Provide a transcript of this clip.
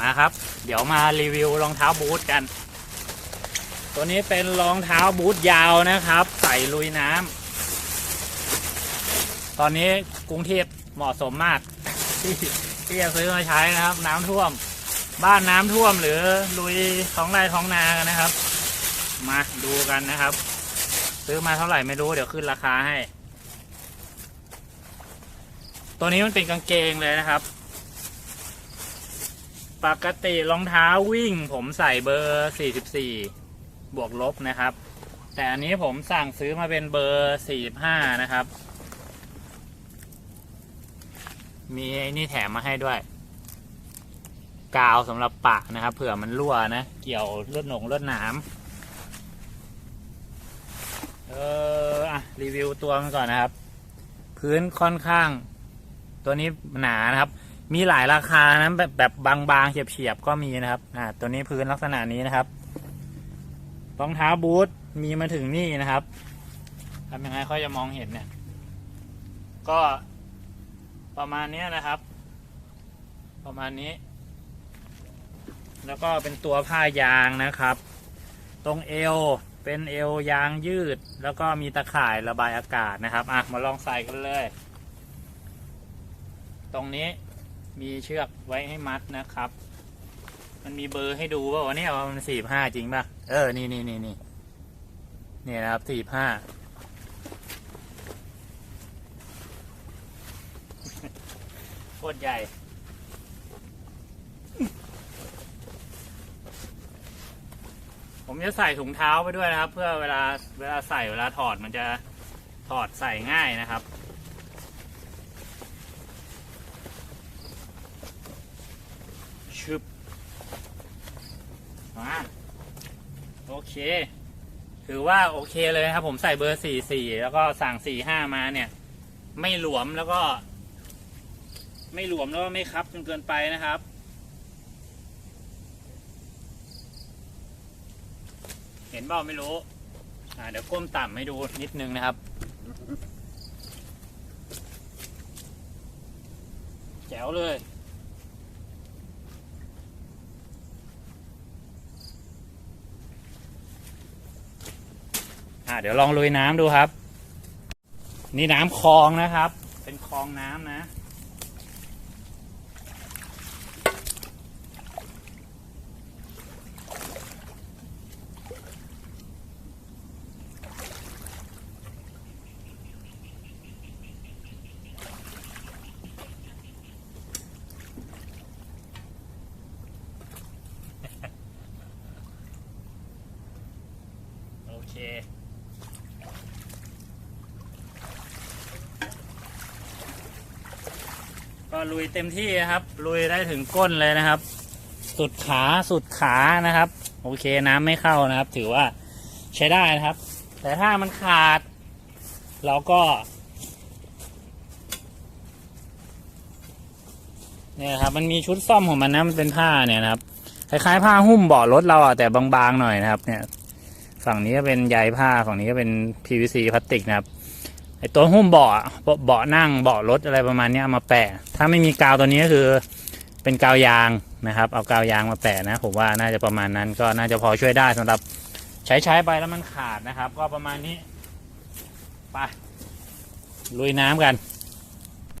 มาครับ เดี๋ยวมารีวิวรองเท้าบูทกัน ตัวนี้เป็นรองเท้าบูทยาวนะครับ ใส่ลุยน้ำตอนนี้กรุงเทพเหมาะสมมากที่ที่จะซื้อมาใช้นะครับ น้ำท่วม บ้านน้ำท่วมหรือลุยท้องไร่ท้องนากันนะครับ มาดูกันนะครับ ซื้อมาเท่าไหร่ไม่รู้เดี๋ยวขึ้นราคาให้ ตัวนี้มันเป็นกางเกงเลยนะครับ ปกติรองเท้าวิ่ง ผมใส่เบอร์ 44 บวกลบนะครับ แต่อันนี้ผมสั่งซื้อมาเป็นเบอร์ 45 นะครับ มีไอ้นี่แถมมาให้ด้วย กาวสำหรับปะนะครับ เผื่อมันรั่วนะ เกี่ยวลวดหนงลวดหนามเอออะ รีวิวตัวมันก่อนนะครับ พื้นค่อนข้าง ตัวนี้หนานะครับ มีหลายราคานะแบบแบบบางๆเฉียบๆก็มีนะครับ อ่า ตัวนี้พื้นลักษณะนี้นะครับรองเท้าบูทมีมาถึงนี่นะครับทำยังไงค่อยจะมองเห็นเนี่ย ก็ประมาณนี้นะครับ ประมาณนี้ แล้วก็เป็นตัวผ้ายางนะครับ ตรงเอวเป็นเอวยางยืด แล้วก็มีตะข่ายระบายอากาศนะครับ อะ มาลองใส่กันเลย ตรงนี้ มีเชือกไว้ให้มัดนะครับ มันมีเบอร์ให้ดูว่าวันนี้ว่ามันสี่ห้าจริงป่ะ เออ นี่นี่นี่นี่นี่นะครับสี่ห้าโคตรใหญ่ ผมจะใส่ถุงเท้าไปด้วยนะครับ เพื่อเวลาเวลาใส่เวลาถอดมันจะถอดใส่ง่ายนะครับ ชึบมาโอเค ถือว่าโอเคเลยครับ ผมใส่เบอร์สี่สี่แล้วก็สั่งสี่ห้ามาเนี่ย ไม่หลวมแล้วก็ ไม่หลวมแล้วก็ไม่คับจนเกินไปนะครับเห็นเปล่าไม่รู้ อ่า เดี๋ยวก้มต่ำให้ดูนิดนึงนะครับ แจ๋วเลย อ่าเดี๋ยวลองลุยน้ำดูครับ นี่น้ำคลองนะครับ เป็นคลองน้ำนะโอเค ก็ลุยเต็มที่นะครับ ลุยได้ถึงก้นเลยนะครับ สุดขาสุดขานะครับ โอเคน้ำไม่เข้านะครับ ถือว่าใช้ได้นะครับ แต่ถ้ามันขาด เราก็เนี่ยครับมันมีชุดซ่อมของมันนะมันเป็นผ้าเนี่ยนะครับคล้ายๆผ้าหุ้มเบาะรถเราอะแต่บางๆหน่อยนะครับ เนี่ย ฝั่งนี้ก็เป็นใยผ้าฝั่งนี้ก็เป็น PVC พลาสติกนะครับ ไอตัวหุ้มเบาะเบาะนั่งเบาะรถอะไรประมาณนี้เอามาแปะ ถ้าไม่มีกาวตัวนี้ก็คือเป็นกาวยางนะครับ เอากาวยางมาแปะนะ ผมว่าน่าจะประมาณนั้นก็น่าจะพอช่วยได้สำหรับใช้ใช้ไปแล้วมันขาดนะครับ ก็ประมาณนี้ไปลุยน้ำกัน